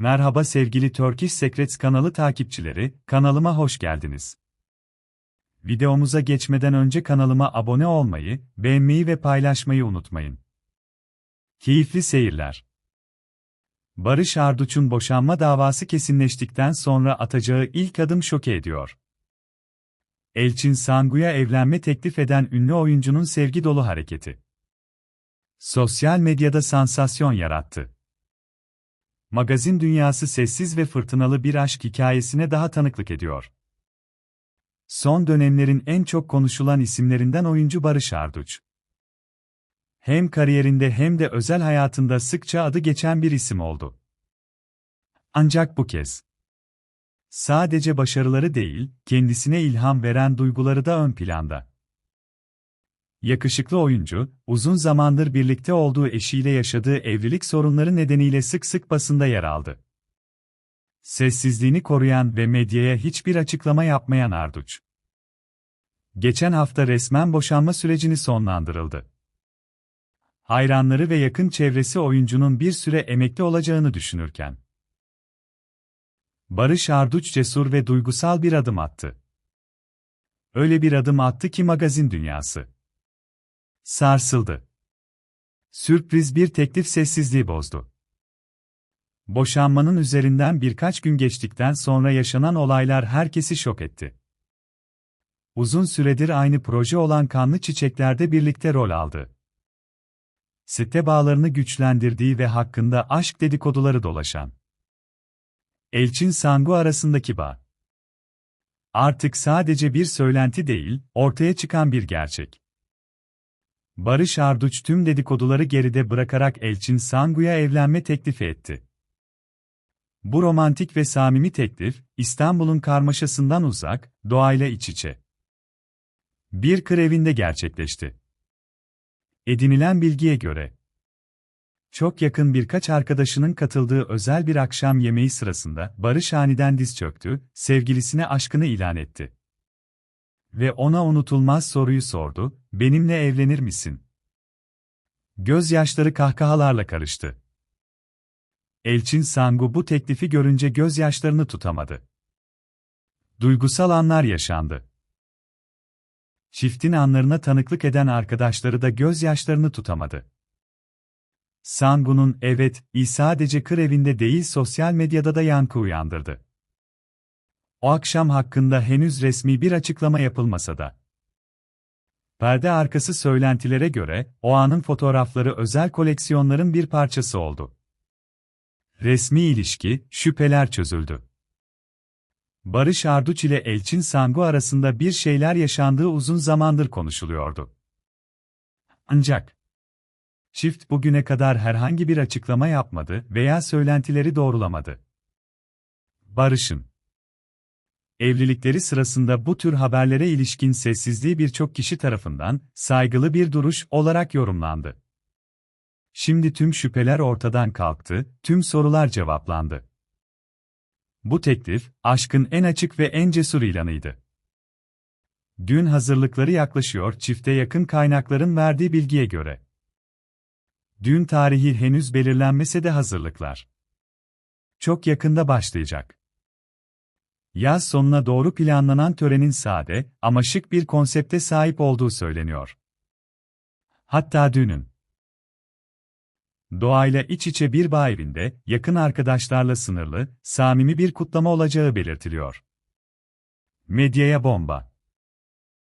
Merhaba sevgili Turkish Secrets kanalı takipçileri, kanalıma hoş geldiniz. Videomuza geçmeden önce kanalıma abone olmayı, beğenmeyi ve paylaşmayı unutmayın. Keyifli seyirler. Barış Arduç'un boşanma davası kesinleştikten sonra atacağı ilk adım şoke ediyor. Elçin Sangu'ya evlenme teklif eden ünlü oyuncunun sevgi dolu hareketi. Sosyal medyada sansasyon yarattı. Magazin dünyası sessiz ve fırtınalı bir aşk hikayesine daha tanıklık ediyor. Son dönemlerin en çok konuşulan isimlerinden oyuncu Barış Arduç. Hem kariyerinde hem de özel hayatında sıkça adı geçen bir isim oldu. Ancak bu kez sadece başarıları değil, kendisine ilham veren duyguları da ön planda. Yakışıklı oyuncu, uzun zamandır birlikte olduğu eşiyle yaşadığı evlilik sorunları nedeniyle sık sık basında yer aldı. Sessizliğini koruyan ve medyaya hiçbir açıklama yapmayan Arduç. Geçen hafta resmen boşanma sürecini sonlandırıldı. Hayranları ve yakın çevresi oyuncunun bir süre emekli olacağını düşünürken. Barış Arduç cesur ve duygusal bir adım attı. Öyle bir adım attı ki magazin dünyası sarsıldı. Sürpriz bir teklif sessizliği bozdu. Boşanmanın üzerinden birkaç gün geçtikten sonra yaşanan olaylar herkesi şok etti. Uzun süredir aynı proje olan Kanlı Çiçekler'de birlikte rol aldı. Site bağlarını güçlendirdiği ve hakkında aşk dedikoduları dolaşan. Elçin Sangu arasındaki bağ. Artık sadece bir söylenti değil, ortaya çıkan bir gerçek. Barış Arduç tüm dedikoduları geride bırakarak Elçin Sangu'ya evlenme teklifi etti. Bu romantik ve samimi teklif, İstanbul'un karmaşasından uzak, doğayla iç içe. Bir kır evinde gerçekleşti. Edinilen bilgiye göre, çok yakın birkaç arkadaşının katıldığı özel bir akşam yemeği sırasında Barış aniden diz çöktü, sevgilisine aşkını ilan etti. Ve ona unutulmaz soruyu sordu, benimle evlenir misin? Gözyaşları kahkahalarla karıştı. Elçin Sangu bu teklifi görünce gözyaşlarını tutamadı. Duygusal anlar yaşandı. Çiftin anlarına tanıklık eden arkadaşları da gözyaşlarını tutamadı. Sangu'nun evet, i sadece kır evinde değil sosyal medyada da yankı uyandırdı. O akşam hakkında henüz resmi bir açıklama yapılmasa da. Perde arkası söylentilere göre, o anın fotoğrafları özel koleksiyonların bir parçası oldu. Resmi ilişki, şüpheler çözüldü. Barış Arduç ile Elçin Sangu arasında bir şeyler yaşandığı uzun zamandır konuşuluyordu. Ancak, çift bugüne kadar herhangi bir açıklama yapmadı veya söylentileri doğrulamadı. Barış'ın Evlilikleri sırasında bu tür haberlere ilişkin sessizliği birçok kişi tarafından saygılı bir duruş olarak yorumlandı. Şimdi tüm şüpheler ortadan kalktı, tüm sorular cevaplandı. Bu teklif, aşkın en açık ve en cesur ilanıydı. Düğün hazırlıkları yaklaşıyor çifte yakın kaynakların verdiği bilgiye göre. Düğün tarihi henüz belirlenmese de hazırlıklar. Çok yakında başlayacak. Yaz sonuna doğru planlanan törenin sade ama şık bir konsepte sahip olduğu söyleniyor. Hatta düğünün doğayla iç içe bir bağ evinde, yakın arkadaşlarla sınırlı, samimi bir kutlama olacağı belirtiliyor. Medyaya bomba